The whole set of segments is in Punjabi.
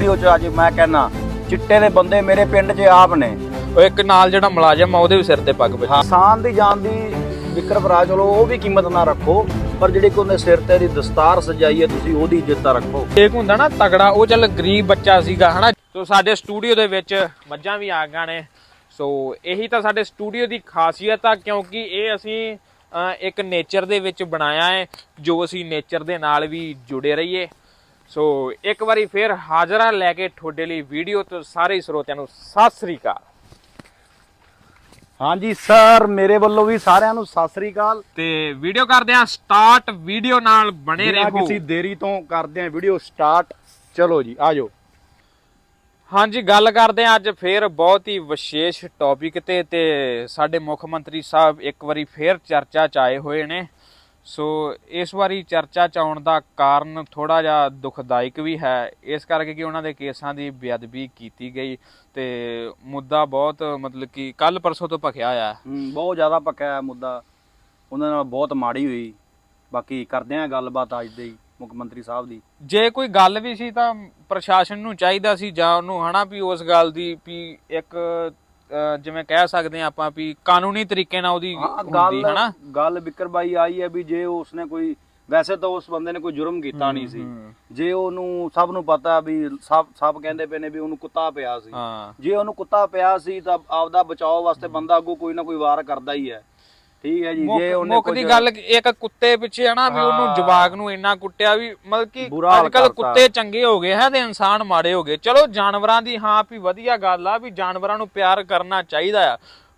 ਵੀਡੀਓ 'ਚ ਅੱਜ ਮੈਂ ਕਹਿਣਾ ਚਿੱਟੇ ਦੇ ਬੰਦੇ ਮੇਰੇ ਪਿੰਡ 'ਚ ਆਪ ਨੇ। ਉਹ ਇੱਕ ਨਾਲ ਜਿਹੜਾ ਮੁਲਾਜ਼ਮ ਆ ਉਹਦੇ ਵੀ ਸਿਰ ਤੇ ਪੱਗ ਬੱਜੀ ਇਨਸਾਨ ਦੀ ਜਾਨ ਦੀ ਵਿਕਰ ਭਰਾ ਚਲੋ ਉਹ ਵੀ ਕੀਮਤ ਨਾ ਰੱਖੋ ਪਰ ਜਿਹੜੀ ਕੋਈ ਉਹਨੇ ਸਿਰ ਤੇ ਦੀ ਦਸਤਾਰ ਸਜਾਈ ਹੈ ਤੁਸੀਂ ਉਹਦੀ ਇੱਜ਼ਤ ਤਾਂ ਰੱਖੋ। ਇੱਕ ਹੁੰਦਾ ਨਾ ਤਗੜਾ ਉਹ ਚੱਲ ਗਰੀਬ ਬੱਚਾ ਸੀਗਾ ਹਨਾ? ਸੋ ਸਾਡੇ ਸਟੂਡੀਓ ਦੇ ਵਿੱਚ ਮੱਝਾਂ ਵੀ ਆ ਗਈਆਂ ਨੇ। ਸੋ ਇਹੀ ਤਾਂ ਸਾਡੇ ਸਟੂਡੀਓ ਦੀ ਖਾਸੀਅਤ ਆ ਕਿਉਂਕਿ ਇਹ ਅਸੀਂ ਇੱਕ ਨੇਚਰ ਦੇ ਵਿੱਚ ਬਣਾਇਆ ਹੈ ਜੋ ਅਸੀਂ ਨੇਚਰ ਦੇ ਨਾਲ ਵੀ ਜੁੜੇ ਰਹੀਏ। ਸੋ ਇੱਕ ਵਾਰੀ ਫੇਰ ਹਾਜ਼ਰਾ ਲੈ ਕੇ ਤੁਹਾਡੇ ਲਈ ਵੀਡੀਓ ਤੋਂ ਸਾਰੇ ਸਰੋਤਿਆਂ ਨੂੰ ਸਤਿ ਸ੍ਰੀ ਅਕਾਲ। ਹਾਂਜੀ ਸਰ ਮੇਰੇ ਵੱਲੋਂ ਵੀ ਸਾਰਿਆਂ ਨੂੰ ਸਤਿ ਸ੍ਰੀ ਅਕਾਲ। ਤੇ ਵੀਡੀਓ ਕਰਦੇ ਆ ਸਟਾਰਟ ਵੀਡੀਓ ਨਾਲ ਬਣੇ ਬਿਨਾਂ ਰਹੋ। ਕਿਸੇ ਦੇਰੀ ਤੋਂ ਕਰਦੇ ਹਾਂ ਵੀਡੀਓ ਸਟਾਰਟ ਚਲੋ ਜੀ ਆਜੋ ਹਾਂਜੀ ਗੱਲ ਕਰਦੇ ਹਾਂ ਅੱਜ ਫੇਰ ਬਹੁਤ ਹੀ ਵਿਸ਼ੇਸ਼ ਟੌਪਿਕ ਤੇ ਤੇ ਸਾਡੇ ਮੁੱਖ ਮੰਤਰੀ ਸਾਹਿਬ ਇੱਕ ਵਾਰੀ ਫੇਰ ਚਰਚਾ ਚ ਆਏ ਹੋਏ ਨੇ। ਸੋ ਇਸ ਵਾਰੀ ਚਰਚਾ ਚ ਆਉਣ ਦਾ ਕਾਰਨ ਥੋੜਾ ਜਿਹਾ ਦੁਖਦਾਇਕ ਵੀ ਹੈ। ਇਸ ਕਰਕੇ ਕਿ ਉਹਨਾਂ ਦੇ ਕੇਸਾਂ ਦੀ ਬੇਅਦਬੀ ਕੀਤੀ ਗਈ ਤੇ ਮੁੱਦਾ ਬਹੁਤ ਮਤਲਬ ਕਿ ਕੱਲ ਪਰਸੋਂ ਤੋਂ ਭਖਿਆ ਆ ਬਹੁਤ ਜ਼ਿਆਦਾ ਪੱਕਾ ਹੈ ਮੁੱਦਾ। ਉਹਨਾਂ ਨਾਲ ਬਹੁਤ ਮਾੜੀ ਹੋਈ। ਬਾਕੀ ਕਰਦੇ ਹਾਂ ਗੱਲਬਾਤ ਅੱਜ ਦੇ ਮੁੱਖ ਮੰਤਰੀ ਸਾਹਿਬ ਦੀ। ਜੇ ਕੋਈ ਗੱਲ ਵੀ ਸੀ ਤਾਂ ਪ੍ਰਸ਼ਾਸਨ ਨੂੰ ਚਾਹੀਦਾ ਸੀ ਜਾਂ ਉਹਨੂੰ ਹਨਾ ਵੀ ਉਸ ਗੱਲ ਦੀ ਵੀ ਇੱਕ ਅਹ, ਜਿਵੇਂ ਕਹਿ ਸਕਦੇ ਆ ਆਪਾਂ ਵੀ ਕਾਨੂੰਨੀ ਤਰੀਕੇ ਨਾਲ ਉਹਦੀ ਹਾਂ ਹੁੰਦੀ ਗੱਲ ਹਨਾ? ਗੱਲ ਵਿਕਰ ਬਾਈ ਆਈ ਹੈ ਵੀ ਜੇ ਉਸਨੇ ਕੋਈ ਵੈਸੇ ਤਾਂ ਉਸ ਬੰਦੇ ਨੇ ਕੋਈ ਜੁਰਮ ਕੀਤਾ ਨਹੀਂ ਸੀ। ਜੇ ਉਹਨੂੰ ਸਭ ਨੂੰ ਪਤਾ ਵੀ ਸਭ ਸਭ ਕਹਿੰਦੇ ਪਏ ਨੇ ਵੀ ਉਹਨੂੰ ਕੁੱਤਾ ਪਿਆ ਸੀ। ਹਾਂ। ਜੇ ਉਹਨੂੰ ਕੁੱਤਾ ਪਿਆ ਸੀ ਤਾਂ ਆਪਦਾ ਬਚਾਓ ਵਾਸਤੇ ਬੰਦਾ ਅੱਗੋਂ ਕੋਈ ਨਾ ਕੋਈ ਵਾਰ ਕਰਦਾ ਹੀ ਹੈ। ਠੀਕ ਹੈ ਜੀ ਜੇ ਉਹਨੇ ਮੁੱਖ ਦੀ ਗੱਲ ਇੱਕ ਕੁੱਤੇ ਪਿੱਛੇ ਹਨਾ ਵੀ ਉਹਨੂੰ। ਜਵਾਗ ਨੂੰ ਇੰਨਾ ਕੁੱਟਿਆ ਵੀ ਮਤਲਬ ਕਿ ਬੁਰਾ ਹਾਲ ਅੱਜ ਕੱਲ ਕਰਤਾ। ਕੁੱਤੇ ਚੰਗੇ ਹੋ ਗਏ ਹੈ ਤੇ ਇਨਸਾਨ ਮਾੜੇ ਹੋ ਗਏ ਚਲੋ ਜਾਨਵਰਾਂ ਦੀ ਹਾਂ ਵੀ ਵਧੀਆ ਗੱਲ ਆ ਵੀ ਜਾਨਵਰਾਂ ਨੂੰ ਪਿਆਰ ਕਰਨਾ ਚਾਹੀਦਾ ਆ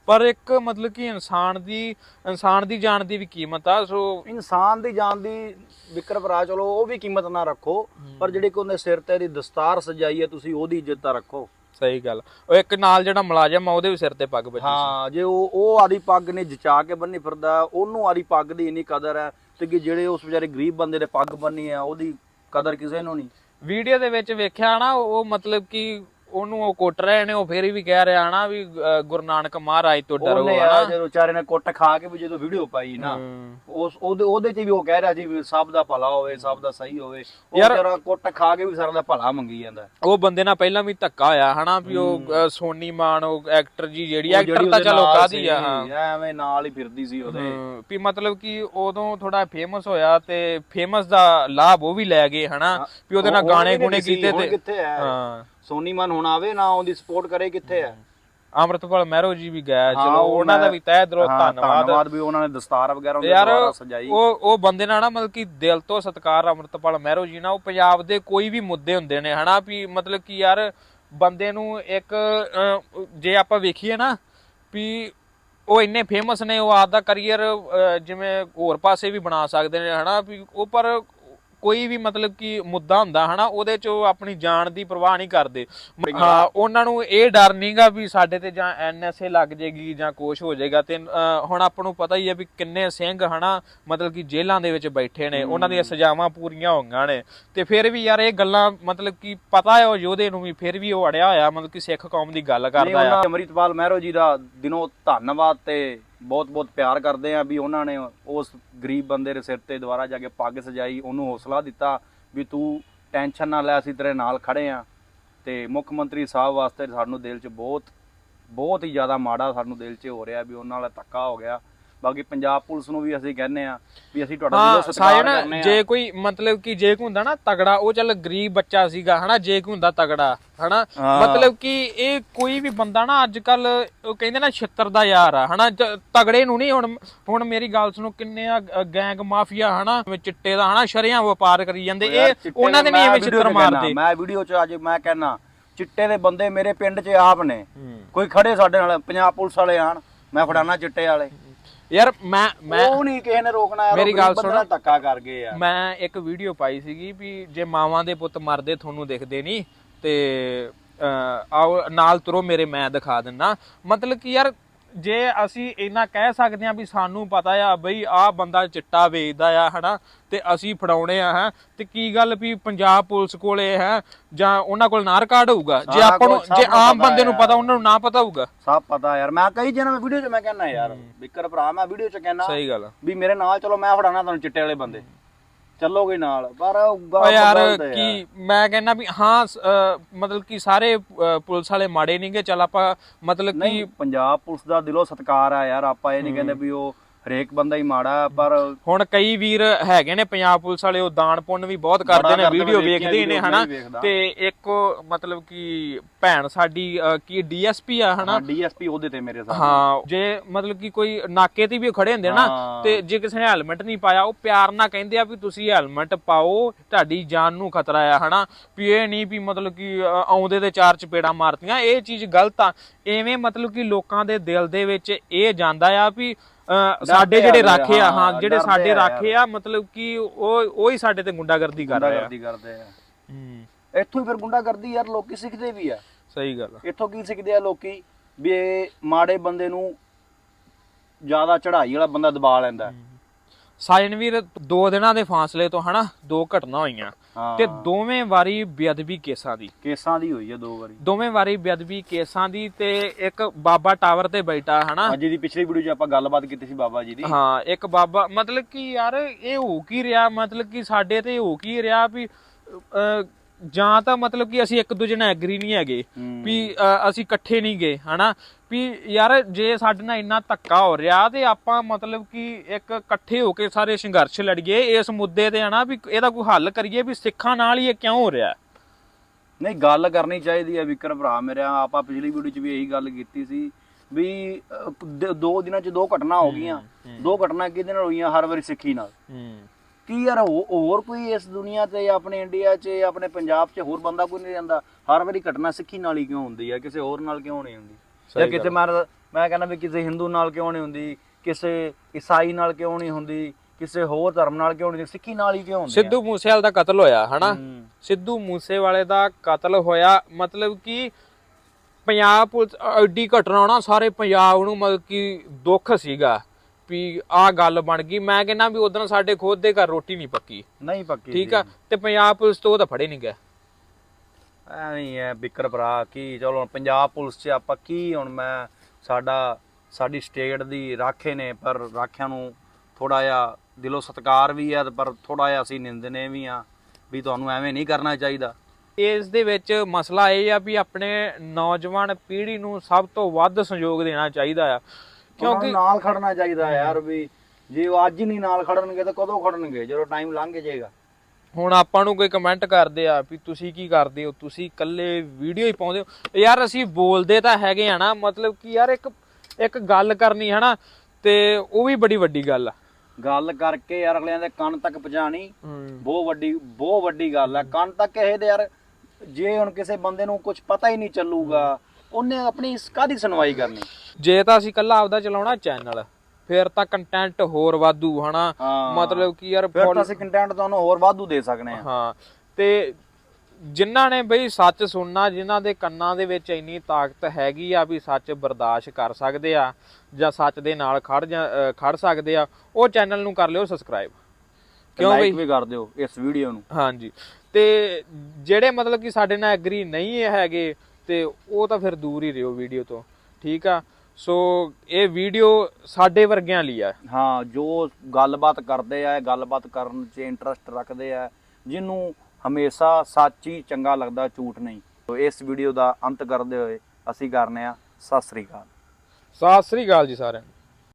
ਪਰ ਇੱਕ ਮਤਲਬ ਕਿ ਇਨਸਾਨ ਦੀ ਇਨਸਾਨ ਦੀ ਜਾਨ ਦੀ ਵੀ ਕੀਮਤ ਆ ਸੋ ਇਨਸਾਨ ਦੀ ਜਾਨ ਦੀ ਵਿਕਰ ਭਰਾ ਚਲੋ ਉਹ ਵੀ ਕੀਮਤ ਨਾ ਰੱਖੋ ਪਰ ਜਿਹੜੀ ਉਹਨੇ ਸਿਰ ਤੇ ਦੀ ਦਸਤਾਰ ਸਜਾਈ ਹੈ ਤੁਸੀਂ ਉਹਦੀ ਇੱਜ਼ਤ ਤਾਂ ਰੱਖੋ ਸਹੀ ਗੱਲ। ਉਹ ਇੱਕ ਨਾਲ ਜਿਹੜਾ ਮੁਲਾਜ਼ਮ ਆ ਉਹਦੇ ਵੀ ਸਿਰ ਤੇ ਪੱਗ ਬੱਜੀ ਹਾਂ ਜੇ ਉਹ ਉਹ ਆਦੀ ਪੱਗ ਨੇ ਜਚਾ ਕੇ ਬੰਨੀ ਫਿਰਦਾ ਉਹਨੂੰ ਆਦੀ ਪੱਗ ਦੀ ਇੰਨੀ ਕਦਰ ਹੈ ਤੇ ਕਿ ਜਿਹੜੇ ਉਸ ਵਿਚਾਰੇ ਗਰੀਬ ਬੰਦੇ ਨੇ ਪੱਗ ਬੰਨੀ ਹੈ ਉਹਦੀ ਕਦਰ ਕਿਸੇ ਨੂੰ ਨਹੀਂ। ਵੀਡੀਓ ਦੇ ਵਿੱਚ ਵੇਖਿਆ ਨਾ ਉਹ ਮਤਲਬ ਕਿ ਉਹਨੂੰ ਉਹ ਕੁੱਟ ਰਹੇ ਨੇ ਉਹ ਫੇਰ ਵੀ ਕਹਿ ਰਿਹਾ ਨਾ ਵੀ ਗੁਰੂ ਨਾਨਕ ਮਹਾਰਾਜ ਤੋਂ ਡਰੋ ਉਹਨੇ ਹਨਾ। ਜਦੋਂ ਵਿਚਾਰੇ ਨੇ ਕੁੱਟ ਖਾ ਕੇ ਵੀ ਜਦੋਂ ਵੀਡੀਓ ਪਾਈ ਨਾ ਹਮ। ਉਸ ਉਹਦੇ ਉਹਦੇ ਚ ਵੀ ਉਹ ਕਹਿ ਰਿਹਾ ਸੀ ਵੀ ਸਭ ਦਾ ਭਲਾ ਹੋਵੇ ਸਭ ਦਾ ਸਹੀ ਹੋਵੇ। ਉਹ ਯਾਰ- ਜਰਾ ਕੁੱਟ ਖਾ ਕੇ ਵੀ ਸਾਰਿਆਂ ਦਾ ਭਲਾ ਮੰਗੀ ਜਾਂਦਾ। ਉਹ ਬੰਦੇ ਨਾਲ ਪਹਿਲਾਂ ਵੀ ਧੱਕਾ ਹੋਇਆ ਹਨਾ ਵੀ ਉਹ ਸੋਨੀ ਮਾਨ ਉਹ ਐਕਟਰ ਜੀ ਜਿਹੜੀ ਉਹ ਐਕਟਰ ਜਿਹੜੀ ਤਾਂ ਉਹਦੇ ਚਲੋ ਨਾਲ ਕਾਦੀ ਆ ਸੀ, ਹਾਂ। ਐਵੇਂ ਨਾਲ ਹੀ ਫਿਰਦੀ ਸੀ ਉਹਦੇ। ਹਮ, ਵੀ ਮਤਲਬ ਕਿ ਉਦੋਂ ਥੋੜਾ ਫੇਮਸ ਹੋਇਆ ਤੇ ਫੇਮਸ ਦਾ ਲਾਭ ਉਹ ਵੀ ਲੈ ਗਏ ਹਨਾ ਵੀ ਉਹਦੇ ਨਾਲ ਗਾਣੇ ਗੁਣੇ ਕੀਤੇ ਹੁਣ ਤੇ ਕਿੱਥੇ ਹੈ? ਹਾਂ। ਸੋਨੀ ਮਨ ਹੁਣ ਆਵੇ ਨਾ ਉਹਦੀ ਸਪੋਰਟ ਕਰੇ ਕਿੱਥੇ ਹੈ। ਅਮਰਤਪਾਲ ਮਹਿਰੋ ਜੀ ਵੀ ਗਿਆ ਹਾਂ, ਚਲੋ ਉਹ ਉਹਨਾਂ ਦਾ ਮੈਂ- ਵੀ ਤਹਿ ਦਿਲੋਂ ਹਾਂ, ਧੰਨਵਾਦ। ਧੰਨਵਾਦ ਵੀ ਉਹਨਾਂ ਨੇ ਦਸਤਾਰ ਵਗੈਰਾ ਤੇ ਉਹਦੇ ਯਾਰ ਦੁਆਰਾ ਸਜਾਈ। ਉਹ ਉਹ ਬੰਦੇ ਨਾਲ ਨਾ ਮਤਲਬ ਕਿ ਦਿਲ ਤੋਂ ਸਤਿਕਾਰ ਅਮਰਤਪਾਲ ਮਹਿਰੋ ਜੀ ਨਾਲ। ਉਹ ਪੰਜਾਬ ਦੇ ਕੋਈ ਵੀ ਮੁੱਦੇ ਹੁੰਦੇ ਨੇ ਹਨਾ ਵੀ ਮਤਲਬ ਕਿ ਯਾਰ ਬੰਦੇ ਨੂੰ ਇੱਕ ਅਹ, ਜੇ ਆਪਾਂ ਵੇਖੀਏ ਨਾ ਵੀ ਉਹ ਇੰਨੇ ਫੇਮਸ ਨੇ ਉਹ ਆਪਦਾ ਕੈਰੀਅਰ ਜਿਵੇਂ ਹੋਰ ਪਾਸੇ ਵੀ ਬਣਾ ਸਕਦੇ ਨੇ ਹਨਾ ਵੀ ਉਹ ਪਰ ਕੋਈ ਵੀ ਮਤਲਬ ਕਿ ਮੁੱਦਾ ਹੁੰਦਾ ਹਨਾ ਉਹਦੇ ਚ ਉਹ ਆਪਣੀ ਜਾਨ ਦੀ ਪਰਵਾਹ ਨਹੀਂ ਕਰਦੇ। ਹਾਂ ਉਹਨਾਂ ਨੂੰ ਇਹ ਡਰ ਨਹੀਂਗਾ ਵੀ ਸਾਡੇ ਤੇ ਜਾਂ ਐਨਐਸਏ ਲੱਗ ਜੇਗੀ ਜਾਂ ਕੁਛ ਹੋ ਜਾਏਗਾ ਤੇ ਹੁਣ ਆਪਾਂ ਨੂੰ ਪਤਾ ਹੀ ਹੈ ਵੀ ਕਿੰਨੇ ਸਿੰਘ ਹਨਾ ਮਤਲਬ ਕਿ ਜੇਲ੍ਹਾਂ ਦੇ ਵਿੱਚ ਬੈਠੇ ਨੇ ਉਹਨਾਂ ਦੀਆਂ ਸਜ਼ਾਵਾਂ ਪੂਰੀਆਂ ਹੋਈਆਂ ਨੇ। ਤੇ ਫਿਰ ਵੀ ਯਾਰ ਇਹ ਗੱਲਾਂ ਮਤਲਬ ਕਿ ਪਤਾ ਹੈ ਉਹ ਯੋਧੇ ਨੂੰ ਵੀ ਫਿਰ ਵੀ ਉਹ ਅੜਿਆ ਹੋਇਆ ਮਤਲਬ ਕਿ ਸਿੱਖ ਕੌਮ ਦੀ ਗੱਲ ਕਰਦਾ ਆ। ਅਮਰਿਤਪਾਲ ਮਹਿਰੋ ਜੀ ਦਾ ਦਿਨੋਂ ਧੰਨਵਾਦ ਤੇ ਬਹੁਤ ਬਹੁਤ ਪਿਆਰ ਕਰਦੇ ਆ ਵੀ ਉਹਨਾਂ ਨੇ ਉਸ ਗਰੀਬ ਬੰਦੇ ਦੇ ਸਿਰ ਤੇ ਦੁਬਾਰਾ ਜਾ ਕੇ ਪੱਗ ਸਜਾਈ, ਉਹਨੂੰ ਹੌਸਲਾ ਦਿੱਤਾ ਵੀ ਤੂੰ ਟੈਨਸ਼ਨ ਨਾ ਲੈ, ਅਸੀਂ ਤੇਰੇ ਨਾਲ ਖੜੇ ਆ। ਤੇ ਮੁੱਖ ਮੰਤਰੀ ਸਾਹਿਬ ਵਾਸਤੇ ਸਾਨੂੰ ਦਿਲ 'ਚ ਬਹੁਤ ਬਹੁਤ ਹੀ ਜ਼ਿਆਦਾ ਮਾੜਾ ਸਾਨੂੰ ਦਿਲ 'ਚ ਹੋ ਰਿਹਾ ਵੀ ਉਹਨਾਂ ਨਾਲ ਧੱਕਾ ਹੋ ਗਿਆ। ਬਾਕੀ ਪੰਜਾਬ ਪੁਲਿਸ ਨੂੰ ਵੀ ਅਸੀਂ ਕਹਿੰਨੇ ਆ ਵੀ ਅਸੀਂ ਤੁਹਾਡਾ ਦਿਲੋਂ ਸਤਿਕਾਰ ਕਰਨੇ ਆ ਜੇ ਕੋਈ ਮਤਲਬ ਕਿ ਜੇ ਕੋਈ ਹੁੰਦਾ ਨਾ ਤਗੜਾ ਉਹ ਚੱਲ ਗਰੀਬ ਬੱਚਾ ਸੀਗਾ ਹਨਾ ਜੇ ਕੋਈ ਹੁੰਦਾ ਤਗੜਾ ਹਨਾ। ਮਤਲਬ ਕਿ ਇਹ ਕੋਈ ਵੀ ਬੰਦਾ ਨਾ ਅੱਜ ਕੱਲ ਉਹ ਕਹਿੰਦੇ ਨਾ ਛਿੱਤਰ ਦਾ ਯਾਰ ਆ ਹਨਾ ਤਗੜੇ ਨੂੰ ਨਹੀਂ ਹੁਣ ਹੁਣ ਮੇਰੀ ਗੱਲ ਸੁਣੋ ਕਿੰਨੇ ਆ ਗੈਂਗ ਮਾਫੀਆ ਹਨਾ ਚਿੱਟੇ ਦਾ ਹਨਾ ਸ਼ਰਿਆਂ ਵਪਾਰ ਕਰੀ ਜਾਂਦੇ ਇਹ ਉਹਨਾਂ ਦੇ ਮੈਂ ਐਵੇਂ ਛਿੱਤਰ ਮਾਰਦੇ ਮੈਂ ਵੀਡੀਓ 'ਚ ਅੱਜ ਮੈਂ ਕਹਿਣਾ ਚਿੱਟੇ ਦੇ ਬੰਦੇ ਮੇਰੇ ਪਿੰਡ 'ਚ ਆਪ ਨੇ। ਕੋਈ ਖੜੇ ਸਾਡੇ ਨਾਲ ਪੰਜਾਬ ਪੁਲਿਸ ਵਾਲੇ ਆਣ ਮੈਂ ਫੜਾਣਾ ਚਿੱਟੇ ਵਾਲੇ ਯਾਰ ਮੈਂ ਮੈਂ ਉਹ ਨਹੀਂ ਕਿਸੇ ਨੇ ਰੋਕਣਾ ਯਾਰ ਮੇਰੀ ਗੱਲ ਸੁਣੋ। ਧੱਕਾ ਕਰ ਗਏ ਆ ਮੈਂ ਇੱਕ ਵੀਡੀਓ ਪਾਈ ਸੀਗੀ ਵੀ ਜੇ ਮਾਵਾਂ ਦੇ ਪੁੱਤ ਮਰਦੇ ਤੁਹਾਨੂੰ ਦਿਖਦੇ ਨਹੀਂ ਤੇ ਆਓ ਨਾਲ ਤੁਰੋ ਮੇਰੇ ਮੈਂ ਦਿਖਾ ਦਿੰਨਾ ਮਤਲਬ ਕਿ ਯਾਰ ਜੇ ਅਸੀਂ ਇੰਨਾ ਕਹਿ ਸਕਦੇ ਆ ਵੀ ਸਾਨੂੰ ਪਤਾ ਆ ਬਈ ਆਹ ਬੰਦਾ ਚਿੱਟਾ ਵੇਚਦਾ ਆ ਹਨਾ ਤੇ ਅਸੀਂ ਫੜਾਉਣੇ ਆ ਹੈ ਤੇ ਕੀ ਗੱਲ ਵੀ ਪੰਜਾਬ ਪੁਲਿਸ ਕੋਲੇ ਹੈ ਜਾਂ ਉਹਨਾਂ ਕੋਲ ਨਾਰ ਕਾਰਡ ਹੋਊਗਾ ਜੇ ਆਪਾਂ ਨੂੰ ਜੇ ਆਮ ਬੰਦੇ ਨੂੰ। ਪਤਾ ਉਹਨਾਂ ਨੂੰ ਨਾ ਪਤਾ ਹੋਊਗਾ ਸਭ ਪਤਾ ਯਾਰ ਮੈਂ ਕਈ ਜਨਾਂ ਵੀਡੀਓ 'ਚ ਮੈਂ ਕਹਿਣਾ ਯਾਰ ਵਿਕਰ ਭਰਾ ਮੈਂ ਵੀਡੀਓ 'ਚ ਕਹਿਣਾ ਸਹੀ ਗੱਲ। ਵੀ ਮੇਰੇ ਨਾਲ ਚਲੋ ਮੈਂ ਫੜਾਣਾ ਤੁਹਾਨੂੰ ਚਿੱਟੇ ਵਾਲੇ ਬੰਦੇ ਚੱਲੋਗੇ ਨਾਲ? ਪਰ ਉਹ ਓ ਯਾਰ ਕੀ ਮੈਂ ਕਹਿੰਦਾ ਵੀ ਹਾਂ ਸ- ਅ, ਮਤਲਬ ਕਿ ਸਾਰੇ ਅ, ਪੁਲਿਸ ਵਾਲੇ ਮਾੜੇ ਨਹੀਂਗੇ ਚੱਲ ਆਪਾਂ ਮਤਲਬ ਕਿ ਨਹੀਂ ਪੰਜਾਬ ਪੁਲਿਸ ਦਾ ਦਿਲੋਂ ਸਤਿਕਾਰ ਆ ਯਾਰ ਆਪਾਂ ਇਹ ਨਹੀਂ ਕਹਿੰਦੇ ਵੀ ਉਹ ਹਰੇਕ ਬੰਦਾ ਹੀ ਮਾੜਾ ਪਰ ਹੁਣ ਕਈ ਵੀਰ ਹੈਗੇ ਨੇ ਪੰਜਾਬ ਪੁਲਿਸ ਵਾਲੇ ਉਹ ਦਾਨ ਪੁੰਨ ਵੀ ਬਹੁਤ ਕਰਦੇ ਨੇ ਵੀਡੀਓ ਵੇਖਦੇ ਨੇ ਹਨਾ। ਤੇ ਇੱਕ ਮਤਲਬ ਕਿ ਭੈਣ ਸਾਡੀ ਕੀ ਡੀਐਸਪੀ ਆ ਹਨਾ? ਡੀਐਸਪੀ ਉਹਦੇ ਤੇ ਮੇਰੇ ਸਾਹਮਣੇ ਹਾਂ ਜੇ ਮਤਲਬ ਕਿ ਕੋਈ ਨਾਕੇ ਤੇ ਵੀ ਖੜੇ ਹੁੰਦੇ ਨਾ। ਤੇ ਜੇ ਕਿਸੇ ਨੇ ਹੈਲਮਟ ਨਹੀਂ ਪਾਇਆ ਉਹ ਪਿਆਰ ਨਾਲ ਕਹਿੰਦੇ ਆ ਵੀ ਤੁਸੀਂ ਹੈਲਮਟ ਪਾਓ ਤੁਹਾਡੀ ਜਾਨ ਨੂੰ ਖਤਰਾ ਆ ਹਨਾ? ਵੀ ਇਹ ਨਹੀਂ ਵੀ ਮਤਲਬ ਕਿ ਆਉਂਦੇ ਦੇ ਚਾਰ ਚਪੇੜਾਂ ਮਾਰਤੀਆਂ ਇਹ ਚੀਜ਼ ਗਲਤ ਆ। ਐਵੇਂ ਮਤਲਬ ਕਿ ਲੋਕਾਂ ਦੇ ਦਿਲ ਦੇ ਵਿੱਚ ਇਹ ਜਾਂਦਾ ਆ ਵੀ ਸਾਡੇ ਜਿਹੜੇ ਰਾਖੇ ਆ ਹਾਂ, ਜਿਹੜੇ ਸਾਡੇ ਰਾਖੇ ਆ ਮਤਲਬ ਕਿ ਉਹ ਉਹ ਹੀ ਸਾਡੇ ਤੇ ਗੁੰਡਾਗਰਦੀ ਕਰ ਰਹੇ ਆ। ਗੁੰਡਾਗਰਦੀ ਕਰਦੇ ਆ। ਹੂੰ। ਇੱਥੋਂ ਹੀ ਫਿਰ ਗੁੰਡਾਗਰਦੀ ਯਾਰ ਲੋਕੀ ਸਿੱਖਦੇ ਵੀ ਆ। ਸਹੀ ਗੱਲ ਇੱਥੋਂ ਕੀ ਸਿੱਖਦੇ ਆ ਲੋਕੀ ਵੀ ਇਹ ਮਾੜੇ ਬੰਦੇ ਨੂੰ ਜ਼ਿਆਦਾ ਚੜ੍ਹਾਈ ਵਾਲਾ ਬੰਦਾ ਦਬਾ ਲੈਂਦਾ। ਹੈ। ਸਾਜਨ ਵੀਰ ਦੋ ਦਿਨਾਂ ਦੇ ਫਾਸਲੇ ਤੋਂ ਹਨਾ ਦੋ ਘਟਨਾ ਹੋਈਆਂ। ਹਾਂ। ਤੇ ਦੋਵੇਂ ਵਾਰੀ ਬੇਅਦਬੀ ਕੇਸਾਂ ਦੀ। ਕੇਸਾਂ ਦੀ ਹੋਈ ਆ ਦੋ ਵਾਰੀ। ਦੋਵੇਂ ਵਾਰੀ ਬੇਅਦਬੀ ਕੇਸਾਂ ਦੀ ਤੇ ਇੱਕ ਬਾਬਾ ਟਾਵਰ ਤੇ ਬੈਠਾ ਹਨਾ। ਅੱਜ ਦੀ ਪਿਛਲੀ ਵੀਡੀਓ 'ਚ ਆਪਾਂ ਗੱਲਬਾਤ ਕੀਤੀ ਸੀ ਬਾਬਾ ਜੀ ਦੀ। ਹਾਂ ਇੱਕ ਬਾਬਾ ਮਤਲਬ ਕਿ ਯਾਰ ਇਹ ਹੋ ਕੀ ਰਿਹਾ? ਮਤਲਬ ਕਿ ਸਾਡੇ ਤੇ ਹੋ ਕੀ ਰਿਹਾ ਵੀ ਅਹ, ਜਾਂ ਤਾਂ ਮਤਲਬ ਕਿ ਅਸੀਂ ਇੱਕ ਦੂਜੇ ਨਾਲ ਐਗਰੀ ਨਹੀਂ ਹੈਗੇ। ਵੀ ਅਸੀਂ ਇਕੱਠੇ ਨਹੀਂ ਗਏ ਹਨਾ? ਵੀ ਯਾਰ ਜੇ ਸਾਡੇ ਨਾਲ ਇੰਨਾ ਧੱਕਾ ਹੋ ਰਿਹਾ ਤੇ ਆਪਾਂ ਮਤਲਬ ਕਿ ਇੱਕ ਇਕੱਠੇ ਹੋ ਕੇ ਸਾਰੇ ਸੰਘਰਸ਼ ਲੜੀਏ ਇਸ ਮੁੱਦੇ ਤੇ ਹਨਾ? ਵੀ ਇਹਦਾ ਕੋਈ ਹੱਲ ਕਰੀਏ ਵੀ ਸਿੱਖਾਂ ਨਾਲ ਹੀ ਇਹ ਕਿਉਂ ਹੋ ਰਿਹਾ? ਨਹੀਂ ਗੱਲ ਕਰਨੀ ਚਾਹੀਦੀ ਹੈ ਵਿਕਰ ਭਰਾ ਮੇਰਾ। ਆਪਾਂ ਪਿਛਲੀ ਵੀਡੀਓ 'ਚ ਵੀ ਇਹੀ ਗੱਲ ਕੀਤੀ ਸੀ ਵੀ ਦ- ਦੋ ਦਿਨਾਂ 'ਚ ਦੋ ਘਟਨਾ ਹੋ ਗਈਆਂ। ਦੋ ਘਟਨਾ ਕਿਹਦੇ ਨਾਲ ਹੋਈਆਂ? ਹਰ ਵਾਰੀ ਸਿੱਖੀ ਨਾਲ। ਹੂੰ। ਕੀ ਯਾਰ ਹੋ- ਹੋਰ ਕੋਈ ਇਸ ਦੁਨੀਆ ਤੇ ਆਪਣੇ ਇੰਡੀਆ 'ਚ ਆਪਣੇ ਪੰਜਾਬ 'ਚ ਹੋਰ ਬੰਦਾ ਕੋਈ ਨਹੀਂ ਰਹਿੰਦਾ? ਹਰ ਵਾਰੀ ਘਟਨਾ ਸਿੱਖੀ ਨਾਲ ਹੀ ਕਿਉਂ ਹੁੰਦੀ ਹੈ ਕਿਸੇ ਹੋਰ ਨਾਲ ਕਿਉਂ ਨਹੀਂ ਹੁੰਦੀ? ਜਾਂ ਕਿਸੇ ਮੈਂ ਮੈਂ ਕਹਿੰਦਾ ਵੀ ਕਿਸੇ ਹਿੰਦੂ ਨਾਲ ਕਿਉਂ ਨਹੀਂ ਹੁੰਦੀ? ਕਿਸੇ ਈਸਾਈ ਨਾਲ ਕਿਉਂ ਨਹੀਂ ਹੁੰਦੀ? ਕਿਸੇ ਹੋਰ ਧਰਮ ਨਾਲ ਕਿਉਂ ਨਹੀਂ? ਸਿੱਖੀ ਨਾਲ ਹੀ ਕਿਉਂ ਹੁੰਦੀ? ਸਿੱਧੂ ਮੂਸੇਵਾਲ ਦਾ ਕਤਲ ਹੋਇਆ ਹਨਾ? ਹੂੰ। ਸਿੱਧੂ ਮੂਸੇਵਾਲੇ ਦਾ ਕਤਲ ਹੋਇਆ ਮਤਲਬ ਕਿ ਪੰਜਾਬ ਪੁਲਿਸ ਐਡੀ ਘਟਨਾ ਹੋਣਾ ਸਾਰੇ ਪੰਜਾਬ ਨੂੰ ਮਤਲਬ ਕਿ ਦੁੱਖ ਸੀਗਾ। ਵੀ ਆਹ ਗੱਲ ਬਣ ਗਈ। ਮੈਂ ਕਹਿੰਦਾ ਵੀ ਉਦੋਂ ਸਾਡੇ ਖੁਦ ਦੇ ਘਰ ਰੋਟੀ ਨਹੀਂ ਪੱਕੀ। ਨਹੀਂ ਪੱਕੀ ਠੀਕ ਆ? ਤੇ ਪੰਜਾਬ ਪੁਲਿਸ ਤੋਂ ਉਹ ਤਾਂ ਫੜੇ ਨਹੀਂ ਗਏ। ਐਵੇਂ ਹੀ ਬਿਕਰ ਭਰਾ ਕੀ ਚਲੋ ਪੰਜਾਬ ਪੁਲਿਸ 'ਚ ਆਪਾਂ ਕੀ ਹੁਣ ਮੈਂ ਸਾਡਾ ਸਾਡੀ ਸਟੇਟ ਦੀ ਰਾਖੇ ਨੇ ਪਰ ਰਾਖਿਆਂ ਨੂੰ ਥੋੜਾ ਜਿਹਾ ਦਿਲੋਂ ਸਤਿਕਾਰ ਵੀ ਹੈ ਪਰ ਥੋੜਾ ਜਿਹਾ ਅਸੀਂ ਨਿੰਦਨੇ ਵੀ ਆ ਵੀ ਤੁਹਾਨੂੰ ਐਵੇਂ ਨਹੀਂ ਕਰਨਾ ਚਾਹੀਦਾ। ਇਸ ਦੇ ਵਿੱਚ ਮਸਲਾ ਇਹ ਆ ਵੀ ਆਪਣੇ ਨੌਜਵਾਨ ਪੀੜ੍ਹੀ ਨੂੰ ਸਭ ਤੋਂ ਵੱਧ ਸਹਿਯੋਗ ਦੇਣਾ ਚਾਹੀਦਾ ਆ। ਕਿਉਂਕਿ ਕਿਉਂਕਿ ਨਾਲ ਖੜਨਾ ਚਾਹੀਦਾ ਯਾਰ ਵੀ ਜੇ ਉਹ ਅੱਜ ਹੀ ਨਹੀਂ ਨਾਲ ਖੜਨਗੇ ਤਾਂ ਕਦੋਂ ਖੜਨਗੇ? ਜਦੋਂ ਟਾਈਮ ਲੰਘ ਜਾਏਗਾ। ਹੁਣ ਆਪਾਂ ਨੂੰ ਕੋਈ ਕਮੈਂਟ ਕਰਦੇ ਆ ਵੀ ਤੁਸੀਂ ਕੀ ਕਰਦੇ ਹੋ? ਤੁਸੀਂ ਇਕੱਲੇ ਵੀਡੀਓ ਹੀ ਪਾਉਂਦੇ ਹੋ? ਯਾਰ ਅਸੀਂ ਬੋਲਦੇ ਤਾਂ ਹੈਗੇ ਆ ਨਾ ਮਤਲਬ ਕਿ ਯਾਰ ਇੱਕ ਇੱਕ ਗੱਲ ਕਰਨੀ ਹੈ ਨਾ ਤੇ ਉਹ ਵੀ ਬੜੀ ਵੱਡੀ ਗੱਲ ਆ। ਗੱਲ ਕਰਕੇ ਯਾਰ ਅਗਲਿਆਂ ਦੇ ਕੰਨ ਤੱਕ ਪਹੁੰਚਾਣੀ ਬਹੁਤ ਵੱਡੀ ਬਹੁਤ ਵੱਡੀ ਗੱਲ ਹੈ ਕੰਨ ਤੱਕ ਇਹ ਦੇ ਯਾਰ ਜੇ ਹੁਣ ਕਿਸੇ ਬੰਦੇ ਨੂੰ ਕੁਝ ਪਤਾ ਹੀ ਨਹੀਂ ਚੱਲੂਗਾ ਉਹਨੇ ਆਪਣੀ ਇਸ ਕਾਦੀ ਸੁਣਵਾਈ ਕਰਨੀ? ਜੇ ਤਾਂ ਅਸੀਂ ਇਕੱਲਾ ਆਪਦਾ ਚਲਾਉਣਾ ਚੈਨਲ ਫਿਰ ਤਾਂ ਕੰਟੈਂਟ ਹੋਰ ਵਾਧੂ ਹਨਾ? ਹਾਂ। ਮਤਲਬ ਕਿ ਯਾਰ ਫਿਰ ਤਾਂ ਅਸੀਂ ਕੰਟੈਂਟ ਤੁਹਾਨੂੰ ਹੋਰ ਵਾਧੂ ਦੇ ਸਕਨੇ ਆ ਹਾਂ ਤੇ ਜਿਨ੍ਹਾਂ ਨੇ ਬਈ ਸੱਚ ਸੁਣਨਾ ਜਿਨ੍ਹਾਂ ਦੇ ਕੰਨਾਂ ਦੇ ਵਿੱਚ ਇੰਨੀ ਤਾਕਤ ਹੈਗੀ ਆ ਵੀ ਸੱਚ ਬਰਦਾਸ਼ਤ ਕਰ ਸਕਦੇ ਆ ਜਾਂ ਸੱਚ ਦੇ ਨਾਲ ਖੜ ਜਾ- ਅਹ ਖੜ ਸਕਦੇ ਆ ਉਹ ਚੈਨਲ ਨੂੰ ਕਰ ਲਿਓ ਸਬਸਕ੍ਰਾਈਬ ਕਿਉਂ ਬਈ? ਲਾਈਕ ਵੀ ਕਰ ਦਿਓ ਇਸ ਵੀਡੀਓ ਨੂੰ। ਹਾਂਜੀ। ਤੇ ਜਿਹੜੇ ਮਤਲਬ ਕਿ ਸਾਡੇ ਨਾਲ ਐਗਰੀ ਨਹੀਂ ਹੈਗੇ ਤੇ ਉਹ ਤਾਂ ਫਿਰ ਦੂਰ ਹੀ ਰਿਓ ਵੀਡੀਓ ਤੋਂ ਠੀਕ ਆ? ਸੋ ਇਹ ਵੀਡੀਓ ਸਾਡੇ ਵਰਗਿਆਂ ਲਈ ਆ। ਹਾਂ ਜੋ ਗੱਲਬਾਤ ਕਰਦੇ ਆ ਗੱਲਬਾਤ ਕਰਨ 'ਚ ਇੰਟਰਸਟ ਰੱਖਦੇ ਆ ਜਿਹਨੂੰ ਹਮੇਸ਼ਾ ਸੱਚ ਹੀ ਚੰਗਾ ਲੱਗਦਾ ਝੂਠ ਨਹੀਂ। ਤੋ ਇਸ ਵੀਡੀਓ ਦਾ ਅੰਤ ਕਰਦੇ ਹੋਏ ਅਸੀਂ ਕਰਨੇ ਆ ਸਤਿ ਸ੍ਰੀ ਅਕਾਲ। ਸਤਿ ਸ੍ਰੀ ਅਕਾਲ ਜੀ ਸਾਰਿਆਂ